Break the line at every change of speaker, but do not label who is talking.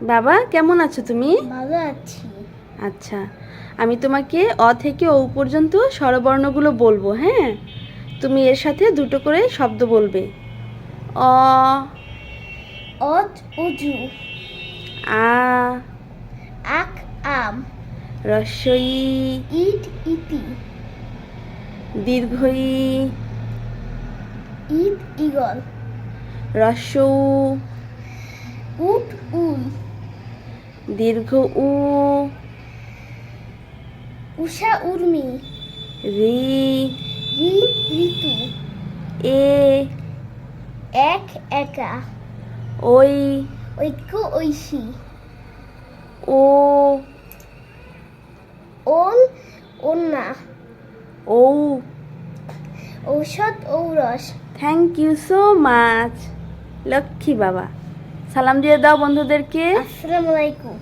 বাবা কেমন আছো তুমি?
ভালো আছি।
আচ্ছা আমি তোমাকে অ থেকে ও পর্যন্ত স্বরবর্ণগুলো বলব হ্যাঁ? তুমি এর সাথে দুটো করে শব্দ বলবে। অ
উজু।
আ
আক আম।
রস্বই
ইট ইতি।
দীর্ঘই।
ঈদ ইগল।
রস্যৌ দীর্ঘ উ
উষা উর্মি।
রি
রি ঋতু।
এ
এক একা।
ওই
ঐক্য ঐশী।
ও
ওল ওন্না।
ঔ
ঔষধ ঔরস।
Thank you so much Lakshmi বাবা। সালাম দিয়ে দাও বন্ধুদেরকে।
আসসালামু আলাইকুম।